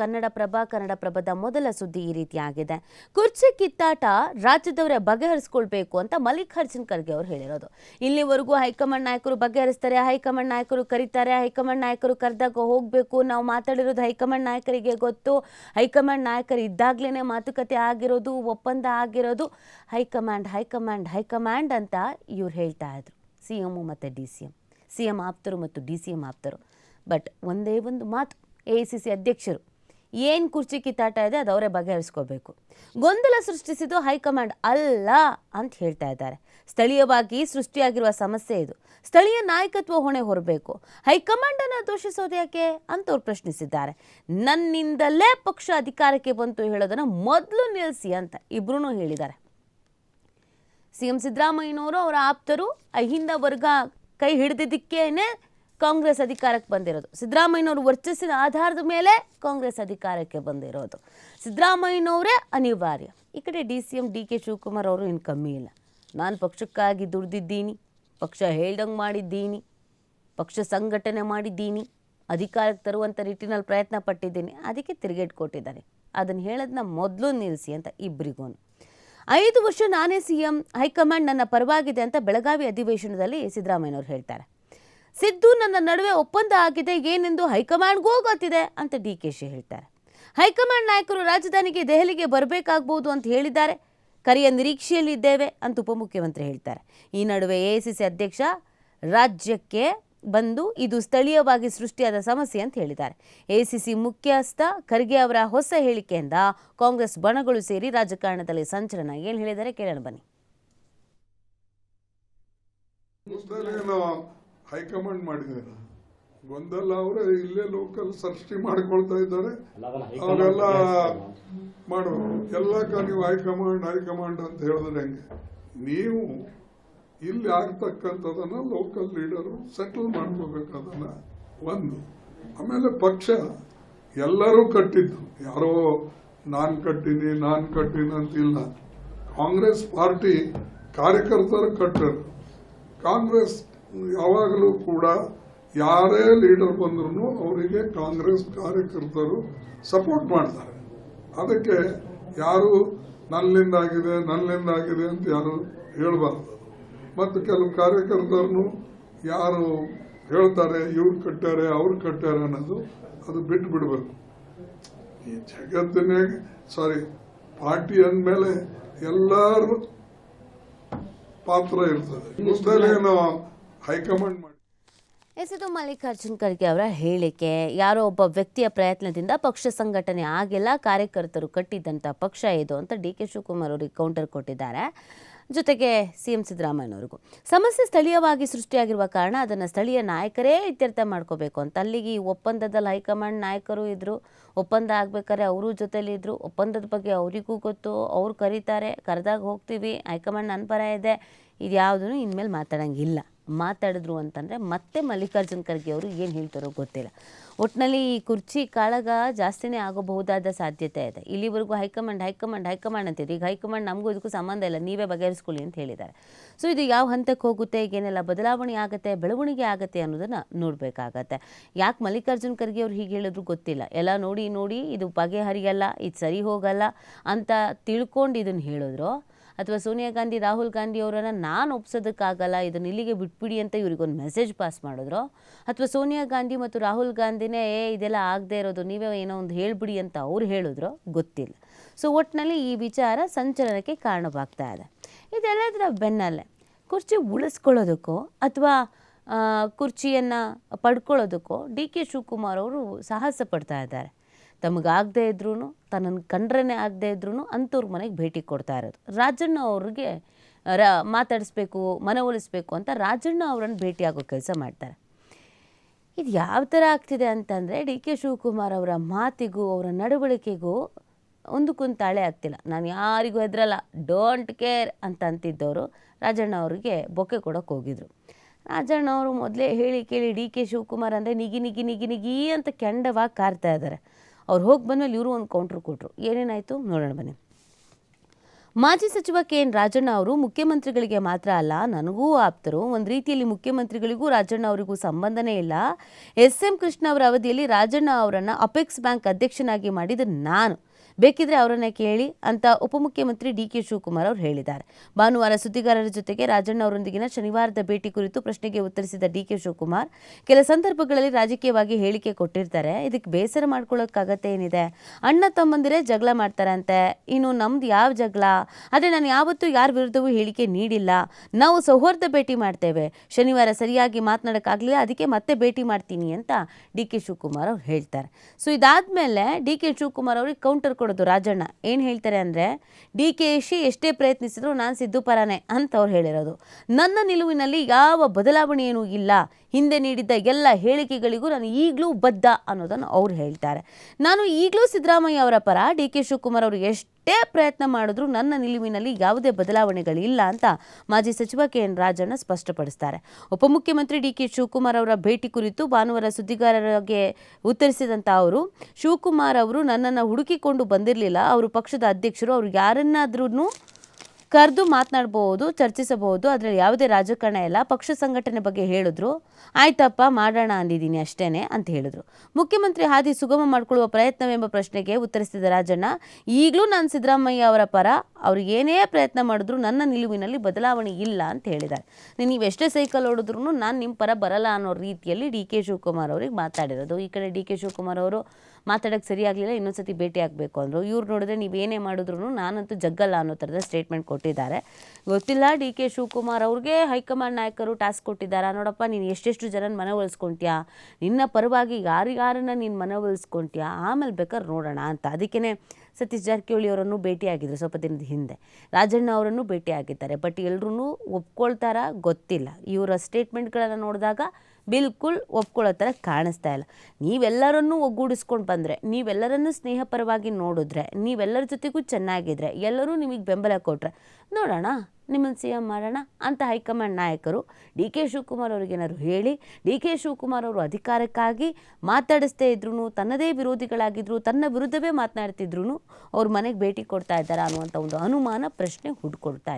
ಕನ್ನಡ ಪ್ರಭ, ಕನ್ನಡ ಪ್ರಭದ ಮೊದಲ ಸುದ್ದಿ ಈ ರೀತಿಯಾಗಿದೆ ಕುರ್ಚಿ ಕಿತ್ತಾಟ ರಾಜ್ಯದವರೇ ಬಗೆಹರಿಸ್ಕೊಳ್ಬೇಕು ಅಂತ ಮಲ್ಲಿಕಾರ್ಜುನ್ ಖರ್ಗೆ ಅವರು ಹೇಳಿರೋದು. ಇಲ್ಲಿವರೆಗೂ ಹೈಕಮಾಂಡ್ ನಾಯಕರು ಬಗೆಹರಿಸ್ತಾರೆ, ಹೈಕಮಾಂಡ್ ನಾಯಕರು ಕರೀತಾರೆ, ಹೈಕಮಾಂಡ್ ನಾಯಕರು ಕರೆದಾಗ ಹೋಗಬೇಕು, ನಾವು ಮಾತಾಡಿರೋದು ಹೈಕಮಾಂಡ್ ನಾಯಕರಿಗೆ ಗೊತ್ತು. ಹೈಕಮಾಂಡ್ ನಾಯಕರು ಇದ್ದಾಗ್ಲೇ ಮಾತುಕತೆ ಆಗಿರೋದು, ಒಪ್ಪಂದ ಆಗಿರೋದು. ಹೈಕಮಾಂಡ್ ಹೈಕಮಾಂಡ್ ಹೈಕಮಾಂಡ್ ಅಂತ ಇವ್ರು ಹೇಳ್ತಾ ಇದ್ರು. ಸಿ ಎಮ್ಮು ಮತ್ತು D C M. C M ಆಪ್ತರು ಮತ್ತು ಡಿ ಸಿ ಎಂ ಆಪ್ತರು. ಬಟ್ ಒಂದೇ ಒಂದು ಮಾತು, ಎ ಸಿ ಸಿ ಅಧ್ಯಕ್ಷರು ಏನು ಕುರ್ಚಿ ಕಿತ್ತಾಟ ಇದೆ ಅದು ಅವರೇ ಬಗೆಹರಿಸ್ಕೋಬೇಕು. ಗೊಂದಲ ಸೃಷ್ಟಿಸಿದ್ದು ಹೈಕಮಾಂಡ್ ಅಲ್ಲ ಅಂತ ಹೇಳ್ತಾ ಇದ್ದಾರೆ. ಸ್ಥಳೀಯವಾಗಿ ಸೃಷ್ಟಿಯಾಗಿರುವ ಸಮಸ್ಯೆ ಇದು. ಸ್ಥಳೀಯ ನಾಯಕತ್ವ ಹೊಣೆ ಹೊರಬೇಕು. ಹೈಕಮಾಂಡನ್ನು ದೂಷಿಸೋದು ಯಾಕೆ ಅಂತ ಅವ್ರು ಪ್ರಶ್ನಿಸಿದ್ದಾರೆ. ನನ್ನಿಂದಲೇ ಪಕ್ಷ ಅಧಿಕಾರಕ್ಕೆ ಬಂತು ಹೇಳೋದನ್ನು ಮೊದಲು ನಿಲ್ಲಿಸಿ ಅಂತ ಇಬ್ರು ಹೇಳಿದ್ದಾರೆ. ಸಿ ಎಂ ಸಿದ್ದರಾಮಯ್ಯನವರು ಅವರ ಆಪ್ತರು ಅಹಿಂದ ವರ್ಗ ಕೈ ಹಿಡಿದಿದ್ದಕ್ಕೇನೆ ಕಾಂಗ್ರೆಸ್ ಅಧಿಕಾರಕ್ಕೆ ಬಂದಿರೋದು. ಸಿದ್ದರಾಮಯ್ಯನವರು ವರ್ಚಸ್ಸಿನ ಆಧಾರದ ಮೇಲೆ ಕಾಂಗ್ರೆಸ್ ಅಧಿಕಾರಕ್ಕೆ ಬಂದಿರೋದು. ಸಿದ್ದರಾಮಯ್ಯನವರೇ ಅನಿವಾರ್ಯ. ಈ ಕಡೆ D C M, D K Shivakumar ಅವರು ಏನು ಕಮ್ಮಿ ಇಲ್ಲ. ನಾನು ಪಕ್ಷಕ್ಕಾಗಿ ದುಡ್ದಿದ್ದೀನಿ, ಪಕ್ಷ ಹೇಳ್ದಂಗೆ ಮಾಡಿದ್ದೀನಿ, ಪಕ್ಷ ಸಂಘಟನೆ ಮಾಡಿದ್ದೀನಿ, ಅಧಿಕಾರಕ್ಕೆ ತರುವಂಥ ನಿಟ್ಟಿನಲ್ಲಿ ಪ್ರಯತ್ನ ಪಟ್ಟಿದ್ದೀನಿ, ಅದಕ್ಕೆ ತಿರುಗೇಟ್ ಕೊಟ್ಟಿದ್ದಾರೆ. ಅದನ್ನು ಹೇಳೋದನ್ನ ಮೊದಲು ನಿಲ್ಲಿಸಿ ಅಂತ ಇಬ್ಬರಿಗೂ ಐದು ವರ್ಷ ನಾನೇ ಸಿ ಎಂ, ಹೈಕಮಾಂಡ್ ನನ್ನ ಪರವಾಗಿದೆ ಅಂತ ಬೆಳಗಾವಿ ಅಧಿವೇಶನದಲ್ಲಿ ಸಿದ್ದರಾಮಯ್ಯನವರು ಹೇಳ್ತಾರೆ. ಸಿದ್ದು ನನ್ನ ನಡುವೆ ಒಪ್ಪಂದ ಆಗಿದೆ, ಏನೆಂದು ಹೈಕಮಾಂಡ್ಗೂ ಗೊತ್ತಿದೆ ಅಂತ ಡಿ ಕೆ ಶಿ ಹೇಳ್ತಾರೆ. ಹೈಕಮಾಂಡ್ ನಾಯಕರು ರಾಜಧಾನಿಗೆ ದೆಹಲಿಗೆ ಬರಬೇಕಾಗ್ಬೋದು ಅಂತ ಹೇಳಿದ್ದಾರೆ. ಕರೆಯ ನಿರೀಕ್ಷೆಯಲ್ಲಿದ್ದೇವೆ ಅಂತ ಉಪಮುಖ್ಯಮಂತ್ರಿ ಹೇಳ್ತಾರೆ. ಈ ನಡುವೆ ಎ ಅಧ್ಯಕ್ಷ ರಾಜ್ಯಕ್ಕೆ ಬಂದು ಇದು ಸ್ಥಳೀಯವಾಗಿ ಸೃಷ್ಟಿಯಾದ ಸಮಸ್ಯೆ ಅಂತ ಹೇಳಿದ್ದಾರೆ. ಎಸಿಸಿ ಮುಖ್ಯಸ್ಥ ಖರ್ಗೆ ಅವರ ಹೊಸ ಹೇಳಿಕೆಯಿಂದ ಕಾಂಗ್ರೆಸ್ ಬಣಗಳು ಸೇರಿ ರಾಜಕಾರಣದಲ್ಲಿ ಸಂಚಲನ ಏನು ಹೇಳಿದ್ದಾರೆ ಕೇಳೋಣ ಬನ್ನಿ. ಹೈಕಮಾಂಡ್ ಮಾಡಿದ್ದಾರೆ. ಗೊಂದಲ ಅವರೇ ಇಲ್ಲೇ ಲೋಕಲ್ ಸೃಷ್ಟಿ ಮಾಡಿಕೊಳ್ತಾ ಇದ್ದಾರೆ. ಅವರೆಲ್ಲ ಮಾಡುವ ಎಲ್ಲ ನೀವು ಹೈಕಮಾಂಡ್ ಹೈಕಮಾಂಡ್ ಅಂತ ಹೇಳಿದ್ರೆ ಹೆಂಗೆ? ನೀವು ಇಲ್ಲಿ ಆಗ್ತಕ್ಕಂಥದನ್ನ ಲೋಕಲ್ ಲೀಡರು ಸೆಟಲ್ ಮಾಡ್ಕೋಬೇಕು ಅದನ್ನ ಒಂದು. ಆಮೇಲೆ ಪಕ್ಷ ಎಲ್ಲರೂ ಕಟ್ಟಿದ್ದು. ಯಾರೋ ನಾನ್ ಕಟ್ಟಿನಿ ನಾನ್ ಕಟ್ಟಿನಿ ಅಂತಿಲ್ಲ. ಕಾಂಗ್ರೆಸ್ ಪಾರ್ಟಿ ಕಾರ್ಯಕರ್ತರು ಕಟ್ಟರು. ಕಾಂಗ್ರೆಸ್ ಯಾವಾಗಲೂ ಕೂಡ ಯಾರೇ ಲೀಡರ್ ಬಂದ್ರೂ ಅವರಿಗೆ ಕಾಂಗ್ರೆಸ್ ಕಾರ್ಯಕರ್ತರು ಸಪೋರ್ಟ್ ಮಾಡ್ತಾರೆ. ಅದಕ್ಕೆ ಯಾರು ನನ್ನಿಂದಾಗಿದೆ ನನ್ನಿಂದಾಗಿದೆ ಅಂತ ಯಾರು ಹೇಳಬಾರ್ದು. ಮತ್ತು ಕೆಲವು ಕಾರ್ಯಕರ್ತರನ್ನು ಯಾರು ಹೇಳ್ತಾರೆ, ಇವ್ರು ಕಟ್ಟಾರೆ ಅವ್ರು ಕಟ್ಟಾರೆ ಅನ್ನೋದು ಅದು ಬಿಟ್ಟು ಬಿಡಬೇಕು. ಈ ಜಗತ್ತಿನಾಗ ಸಾರಿ, ಪಾರ್ಟಿ ಅಂದಮೇಲೆ ಎಲ್ಲರೂ ಪಾತ್ರ ಇರ್ತದೆ. ಮುಸ್ದಲೇನು ಹೈಕಮಾಂಡ್ ಮಾಡಿ. ಎಸೆದು ಮಲ್ಲಿಕಾರ್ಜುನ್ ಖರ್ಗೆ ಅವರ ಹೇಳಿಕೆ, ಯಾರೋ ಒಬ್ಬ ವ್ಯಕ್ತಿಯ ಪ್ರಯತ್ನದಿಂದ ಪಕ್ಷ ಸಂಘಟನೆ ಆಗಿಲ್ಲ, ಕಾರ್ಯಕರ್ತರು ಕಟ್ಟಿದ್ದಂಥ ಪಕ್ಷ ಇದು ಅಂತ ಡಿ ಕೆ ಶಿವಕುಮಾರ್ ಅವರಿಗೆ ಕೌಂಟರ್ ಕೊಟ್ಟಿದ್ದಾರೆ. ಜೊತೆಗೆ ಸಿ ಎಂ ಸಿದ್ದರಾಮಯ್ಯನವರಿಗೂ. ಸಮಸ್ಯೆ ಸ್ಥಳೀಯವಾಗಿ ಸೃಷ್ಟಿಯಾಗಿರುವ ಕಾರಣ ಅದನ್ನು ಸ್ಥಳೀಯ ನಾಯಕರೇ ಇತ್ಯರ್ಥ ಮಾಡ್ಕೋಬೇಕು ಅಂತ. ಅಲ್ಲಿಗೆ ಈ ಒಪ್ಪಂದದಲ್ಲಿ ಹೈಕಮಾಂಡ್ ನಾಯಕರು ಇದ್ದರು ಒಪ್ಪಂದ ಆಗಬೇಕಾದ್ರೆ ಅವರು ಜೊತೆಲಿ ಇದ್ದರು ಒಪ್ಪಂದದ ಬಗ್ಗೆ ಅವರಿಗೂ ಗೊತ್ತು, ಅವ್ರು ಕರೀತಾರೆ, ಕರೆದಾಗ ಹೋಗ್ತೀವಿ, ಹೈಕಮಾಂಡ್ ನನ್ನ ಪರ ಇದೆ ಇದು ಯಾವುದೂ ಇನ್ಮೇಲೆ ಮಾತಾಡೋಂಗಿಲ್ಲ. ಮಾತಾಡಿದ್ರು ಅಂತಂದರೆ ಮತ್ತೆ ಮಲ್ಲಿಕಾರ್ಜುನ್ ಖರ್ಗೆ ಅವರು ಏನು ಹೇಳ್ತಾರೋ ಗೊತ್ತಿಲ್ಲ. ಒಟ್ಟಿನಲ್ಲಿ ಈ ಕುರ್ಚಿ ಕಾಳಗ ಜಾಸ್ತಿನೇ ಆಗಬಹುದಾದ ಸಾಧ್ಯತೆ ಇದೆ. ಇಲ್ಲಿವರೆಗೂ ಹೈಕಮಾಂಡ್ ಹೈಕಮಾಂಡ್ ಹೈಕಮಾಂಡ್ ಅಂತೀರಿ ಈಗ ಹೈಕಮಾಂಡ್ ನಮಗೂ ಇದಕ್ಕೂ ಸಂಬಂಧ ಇಲ್ಲ. ನೀವೇ ಬಗೆಹರಿಸ್ಕೊಳ್ಳಿ ಅಂತ ಹೇಳಿದ್ದಾರೆ. ಸೊ ಇದು ಯಾವ ಹಂತಕ್ಕೆ ಹೋಗುತ್ತೆ? ಈಗೇನೆಲ್ಲ ಬದಲಾವಣೆ ಆಗುತ್ತೆ? ಬೆಳವಣಿಗೆ ಆಗುತ್ತೆ ಅನ್ನೋದನ್ನು ನೋಡಬೇಕಾಗತ್ತೆ. ಯಾಕೆ ಮಲ್ಲಿಕಾರ್ಜುನ್ ಖರ್ಗೆ ಅವ್ರು ಹೀಗೆ ಹೇಳಿದ್ರು ಗೊತ್ತಿಲ್ಲ. ಎಲ್ಲ ನೋಡಿ ನೋಡಿ, ಇದು ಬಗೆಹರಿಯಲ್ಲ, ಇದು ಸರಿ ಹೋಗಲ್ಲ ಅಂತ ತಿಳ್ಕೊಂಡು ಇದನ್ನು ಹೇಳಿದ್ರು. ಅಥವಾ ಸೋನಿಯಾ ಗಾಂಧಿ, ರಾಹುಲ್ ಗಾಂಧಿ ಅವರನ್ನು ನಾನು ಒಪ್ಸೋದಕ್ಕಾಗಲ್ಲ, ಇದನ್ನು ಇಲ್ಲಿಗೆ ಬಿಟ್ಬಿಡಿ ಅಂತ ಇವ್ರಿಗೊಂದು ಮೆಸೇಜ್ ಪಾಸ್ ಮಾಡಿದ್ರು? ಅಥವಾ ಸೋನಿಯಾ ಗಾಂಧಿ ಮತ್ತು ರಾಹುಲ್ ಗಾಂಧಿನೇ, ಏ, ಇದೆಲ್ಲ ಆಗದೆ ಇರೋದು, ನೀವೇ ಏನೋ ಒಂದು ಹೇಳ್ಬಿಡಿ ಅಂತ ಅವ್ರು ಹೇಳಿದ್ರು? ಗೊತ್ತಿಲ್ಲ. ಸೊ ಒಟ್ಟಿನಲ್ಲಿ ಈ ವಿಚಾರ ಸಂಚಲನಕ್ಕೆ ಕಾರಣವಾಗ್ತಾ ಇದೆ. ಇದೆಲ್ಲದರ ಬೆನ್ನಲ್ಲೇ ಕುರ್ಚಿ ಉಳಿಸ್ಕೊಳ್ಳೋದಕ್ಕೋ ಅಥವಾ ಕುರ್ಚಿಯನ್ನು ಪಡ್ಕೊಳ್ಳೋದಕ್ಕೋ ಡಿ ಕೆ ಶಿವಕುಮಾರ್ ಅವರು ಸಾಹಸ ಪಡ್ತಾ ಇದ್ದಾರೆ. ತಮಗಾಗದೇ ಇದ್ರೂ ತನ್ನನ್ನು ಕಂಡ್ರೇ ಆಗದೇ ಇದ್ರೂ ಅಂಥವ್ರ ಮನೆಗೆ ಭೇಟಿ ಕೊಡ್ತಾ ಇರೋದು. ರಾಜಣ್ಣ ಅವ್ರಿಗೆ ರ, ಮಾತಾಡಿಸ್ಬೇಕು ಮನವೊಲಿಸ್ಬೇಕು ಅಂತ ರಾಜಣ್ಣ ಅವರನ್ನು ಭೇಟಿಯಾಗೋ ಕೆಲಸ ಮಾಡ್ತಾರೆ. ಇದು ಯಾವ ಥರ ಆಗ್ತಿದೆ ಅಂತಂದರೆ, ಡಿ ಕೆ ಶಿವಕುಮಾರ್ ಅವರ ಮಾತಿಗೂ, ಅವರ ನಡವಳಿಕೆಗೂ ಒಂದಕ್ಕೊಂದು ತಾಳೆ ಆಗ್ತಿಲ್ಲ. ನಾನು ಯಾರಿಗೂ ಹೆದರಲ್ಲ, ಡೋಂಟ್ ಕೇರ್ ಅಂತ ಅಂತಿದ್ದವರು ರಾಜಣ್ಣ ಅವರಿಗೆ ಬೊಕ್ಕೆ ಕೊಡೋಕೆ ಹೋಗಿದ್ರು. ರಾಜಣ್ಣ ಅವರು ಮೊದಲೇ ಹೇಳಿ ಕೇಳಿ, ಡಿ ಕೆ ಶಿವಕುಮಾರ್ ಅಂದರೆ ನಿಗಿ ನಿಗಿ ನಿಗಿ ನಿಗಿ ಅಂತ ಕೆಂಡವಾಗಿ ಕಾರ್ತಾ ಇದ್ದಾರೆ ಅವ್ರು ಹೋಗಿ ಬಂದಮೇಲೆ ಇವರು ಒಂದು ಕೌಂಟ್ರ್. ಕೊಟ್ಟರು ಏನೇನಾಯಿತು? ನೋಡೋಣ ಬನ್ನಿ. ಮಾಜಿ ಸಚಿವ ಕೆ ಎನ್ ರಾಜಣ್ಣ ಅವರು ಮುಖ್ಯಮಂತ್ರಿಗಳಿಗೆ ಮಾತ್ರ ಅಲ್ಲ, ನನಗೂ ಆಪ್ತರು. ಒಂದು ರೀತಿಯಲ್ಲಿ ಮುಖ್ಯಮಂತ್ರಿಗಳಿಗೂ ರಾಜಣ್ಣ ಅವರಿಗೂ ಸಂಬಂಧನೇ ಇಲ್ಲ. ಎಸ್ ಎಂ ಕೃಷ್ಣ ಅವರ ಅವಧಿಯಲ್ಲಿ ರಾಜಣ್ಣ ಅವರನ್ನು ಅಪೆಕ್ಸ್ ಬ್ಯಾಂಕ್ ಅಧ್ಯಕ್ಷನಾಗಿ ಮಾಡಿದ ನಾನು. ಬೇಕಿದ್ರೆ ಅವರನ್ನ ಕೇಳಿ ಅಂತ ಉಪಮುಖ್ಯಮಂತ್ರಿ ಡಿ ಕೆ ಶಿವಕುಮಾರ್ ಅವರು ಹೇಳಿದ್ದಾರೆ. ಭಾನುವಾರ ಸುದ್ದಿಗಾರರ ಜೊತೆಗೆ ರಾಜಣ್ಣ ಅವರೊಂದಿಗಿನ ಶನಿವಾರದ ಭೇಟಿ ಕುರಿತು ಪ್ರಶ್ನೆಗೆ ಉತ್ತರಿಸಿದ ಡಿ ಕೆ ಶಿವಕುಮಾರ್, ಕೆಲ ಸಂದರ್ಭಗಳಲ್ಲಿ ರಾಜಕೀಯವಾಗಿ ಹೇಳಿಕೆ ಕೊಟ್ಟಿರ್ತಾರೆ. ಇದಕ್ಕೆ ಬೇಸರ ಮಾಡ್ಕೊಳ್ಳೋಕೆ ಅಗತ್ಯ ಏನಿದೆ? ಅಣ್ಣ ತಮ್ಮಂದಿರೇ ಜಗಳ ಮಾಡ್ತಾರಂತೆ. ಇನ್ನು ನಮ್ದು ಯಾವ ಜಗಳ? ಆದರೆ ನಾನು ಯಾವತ್ತೂ ಯಾರ ವಿರುದ್ಧವೂ ಹೇಳಿಕೆ ನೀಡಿಲ್ಲ. ನಾವು ಸೌಹಾರ್ದ ಭೇಟಿ ಮಾಡ್ತೇವೆ. ಶನಿವಾರ ಸರಿಯಾಗಿ ಮಾತನಾಡೋಕ್ಕಾಗಲಿಲ್ಲ ಅದಕ್ಕೆ ಮತ್ತೆ ಭೇಟಿ ಮಾಡ್ತೀನಿ ಅಂತ ಡಿ ಕೆ ಶಿವಕುಮಾರ್ ಅವ್ರು ಹೇಳ್ತಾರೆ. ಸೊ ಇದಾದ್ಮೇಲೆ ಡಿ ಕೆ ಶಿವಕುಮಾರ್ ಅವ್ರಿಗೆ ಕೌಂಟರ್ ಕೊಡೋದು ರಾಜಣ್ಣ. ಏನು ಹೇಳ್ತಾರೆ ಅಂದರೆ, ಡಿ ಕೆ ಶಿ ಎಷ್ಟೇ ಪ್ರಯತ್ನಿಸಿದ್ರು ನಾನು ಸಿದ್ದು ಪರಾನೆ ಅಂತ ಅವ್ರು ಹೇಳಿರೋದು. ನನ್ನ ನಿಲುವಿನಲ್ಲಿ ಯಾವ ಬದಲಾವಣೆಯೂ ಇಲ್ಲ. ಹಿಂದೆ ನೀಡಿದ್ದ ಎಲ್ಲ ಹೇಳಿಕೆಗಳಿಗೂ ನಾನು ಈಗಲೂ ಬದ್ಧ ಅನ್ನೋದನ್ನು ಅವ್ರು ಹೇಳ್ತಾರೆ. ನಾನು ಈಗಲೂ ಸಿದ್ದರಾಮಯ್ಯ ಅವರ ಪರ ಡಿ ಕೆ ಶಿವಕುಮಾರ್ ಅವರು ಎಷ್ಟೇ ಪ್ರಯತ್ನ ಮಾಡಿದ್ರು ನನ್ನ ನಿಲುವಿನಲ್ಲಿ ಯಾವುದೇ ಬದಲಾವಣೆಗಳಿಲ್ಲ ಅಂತ ಮಾಜಿ ಸಚಿವ ಕೆ ಎನ್ ರಾಜಣ್ಣ ಸ್ಪಷ್ಟಪಡಿಸ್ತಾರೆ. ಉಪಮುಖ್ಯಮಂತ್ರಿ ಡಿ ಕೆ ಶಿವಕುಮಾರ್ ಅವರ ಭೇಟಿ ಕುರಿತು ಭಾನುವಾರ ಸುದ್ದಿಗಾರರಿಗೆ ಉತ್ತರಿಸಿದಂಥ ಅವರು, ಶಿವಕುಮಾರ್ ಅವರು ನನ್ನನ್ನು ಹುಡುಕಿಕೊಂಡು ಬಂದಿರಲಿಲ್ಲ, ಅವರು ಪಕ್ಷದ ಅಧ್ಯಕ್ಷರು, ಅವರು ಯಾರನ್ನಾದ್ರೂ ಕರೆದು ಮಾತನಾಡ್ಬೋದು, ಚರ್ಚಿಸಬಹುದು, ಅದರಲ್ಲಿ ಯಾವುದೇ ರಾಜಕಾರಣ ಇಲ್ಲ. ಪಕ್ಷ ಸಂಘಟನೆ ಬಗ್ಗೆ ಹೇಳಿದ್ರು. ಆಯ್ತಪ್ಪ, ಮಾಡೋಣ ಅಂದಿದ್ದೀನಿ ಅಷ್ಟೇನೆ ಅಂತ ಹೇಳಿದ್ರು. ಮುಖ್ಯಮಂತ್ರಿ ಹಾದಿ ಸುಗಮ ಮಾಡಿಕೊಳ್ಳುವ ಪ್ರಯತ್ನವೆಂಬ ಪ್ರಶ್ನೆಗೆ ಉತ್ತರಿಸಿದ ರಾಜಣ್ಣ, ಈಗಲೂ ನಾನು ಸಿದ್ದರಾಮಯ್ಯ ಅವರ ಪರ ಅವ್ರು ಏನೇ ಪ್ರಯತ್ನ ಮಾಡಿದ್ರು ನನ್ನ ನಿಲುವಿನಲ್ಲಿ ಬದಲಾವಣೆ ಇಲ್ಲ ಅಂತ ಹೇಳಿದ್ದಾರೆ. ನೀವು ಎಷ್ಟೇ ಸೈಕಲ್ ಹೊಡೆದ್ರು ನಾನು ನಿಮ್ಮ ಪರ ಬರಲ್ಲ ಅನ್ನೋ ರೀತಿಯಲ್ಲಿ ಡಿ ಕೆ ಶಿವಕುಮಾರ್ ಅವ್ರಿಗೆ ಮಾತಾಡಿರೋದು. ಈ ಕಡೆ ಡಿ ಕೆ ಶಿವಕುಮಾರ್ ಅವರು ಮಾತಾಡೋಕ್ಕೆ ಸರಿಯಾಗಲಿಲ್ಲ ಇನ್ನೊಂದ್ಸತಿ ಭೇಟಿ ಆಗಬೇಕು ಅಂದರು. ಇವ್ರು ನೋಡಿದ್ರೆ ನೀವು ಏನೇ ಮಾಡಿದ್ರು ನಾನಂತೂ ಜಗ್ಗಲ್ಲ ಅನ್ನೋ ಥರದ ಸ್ಟೇಟ್ಮೆಂಟ್ ಕೊಟ್ಟಿದ್ದಾರೆ. ಗೊತ್ತಿಲ್ಲ, ಡಿ ಕೆ ಶಿವಕುಮಾರ್ ಅವ್ರಿಗೆ ಹೈಕಮಾಂಡ್ ನಾಯಕರು ಟಾಸ್ಕ್ ಕೊಟ್ಟಿದ್ದಾರೆ? ನೋಡಪ್ಪ, ನೀನು ಎಷ್ಟೆಷ್ಟು ಜನನ ಮನವೊಲಿಸ್ಕೊಂತೀಯಾ ನಿನ್ನ ಪರವಾಗಿ ಯಾರಿಗಾರನ್ನ ನೀನು ಮನವೊಲಿಸ್ಕೊಂತೀಯಾ ಆಮೇಲೆ ಬೇಕಾದ್ರೆ ನೋಡೋಣ ಅಂತ. ಅದಕ್ಕೇ ಸತೀಶ್ ಜಾರಕಿಹೊಳಿ ಅವರನ್ನು ಭೇಟಿಯಾಗಿದ್ದರು ಸ್ವಲ್ಪ ದಿನದ ಹಿಂದೆ. ರಾಜಣ್ಣ ಅವರನ್ನು ಭೇಟಿಯಾಗಿದ್ದಾರೆ. ಬಟ್ ಎಲ್ಲರೂ ಒಪ್ಕೊಳ್ತಾರ ಗೊತ್ತಿಲ್ಲ. ಇವರ ಸ್ಟೇಟ್ಮೆಂಟ್ಗಳನ್ನು ನೋಡಿದಾಗ ಬಿಲ್ಕುಲ್ ಒಪ್ಕೊಳ್ಳೋ ಥರ ಕಾಣಿಸ್ತಾ ಇಲ್ಲ. ನೀವೆಲ್ಲರನ್ನೂ ಒಗ್ಗೂಡಿಸ್ಕೊಂಡು ಬಂದರೆ, ನೀವೆಲ್ಲರನ್ನೂ ಸ್ನೇಹಪರವಾಗಿ ನೋಡಿದ್ರೆ, ನೀವೆಲ್ಲರ ಜೊತೆಗೂ ಚೆನ್ನಾಗಿದ್ರೆ, ಎಲ್ಲರೂ ನಿಮಗೆ ಬೆಂಬಲ ಕೊಟ್ಟರೆ ನೋಡೋಣ. ನಿಮ್ಮನ್ನು ಸಿ ಎಂ ಮಾಡೋಣ ಅಂತ ಹೈಕಮಾಂಡ್ ನಾಯಕರು ಡಿ ಕೆ ಶಿವಕುಮಾರ್ ಅವ್ರಿಗೇನಾದ್ರು ಹೇಳಿ, ಡಿ ಕೆ ಶಿವಕುಮಾರ್ ಅವರು ಅಧಿಕಾರಕ್ಕಾಗಿ ಮಾತಾಡಿಸ್ತೇ ಇದ್ರು ತನ್ನದೇ ವಿರೋಧಿಗಳಾಗಿದ್ದರು ತನ್ನ ವಿರುದ್ಧವೇ ಮಾತನಾಡ್ತಿದ್ರು ಅವ್ರ ಮನೆಗೆ ಭೇಟಿ ಕೊಡ್ತಾ ಇದ್ದಾರೆ ಅನ್ನುವಂಥ ಒಂದು ಅನುಮಾನ ಪ್ರಶ್ನೆ ಹುಡ್ಕೊಳ್ತಾ